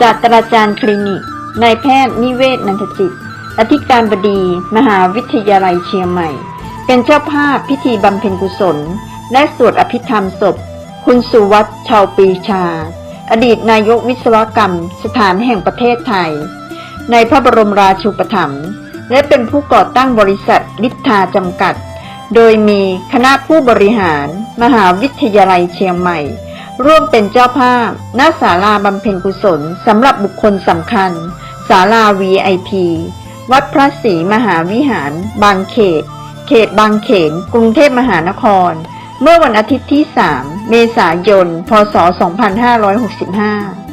ศาสตราจารย์คลินิกนายแพทย์นิเวศนันทจิต อธิการบดี มหาวิทยาลัยเชียงใหม่ เป็นเจ้าภาพพิธีบำเพ็ญกุศล และสวดอภิธรรมศพ คุณสุวัตชาวปีชา อดีตนายกวิศวกรรม สถานแห่งประเทศไทย ในพระบรมราชูปถัมภ์และเป็นผู้ก่อตั้งบริษัทลิทธาจำกัด โดยมีคณะผู้บริหาร มหาวิทยาลัยเชียงใหม่ ร่วมเป็นเจ้าภาพณศาลาบำเพ็ญกุศลสำหรับบุคคลสำคัญศาลา VIP วัดพระศรีมหาวิหาร บางเขต เขตบางเขน กรุงเทพมหานคร เมื่อวันอาทิตย์ที่ 3 เมษายน พศ 2565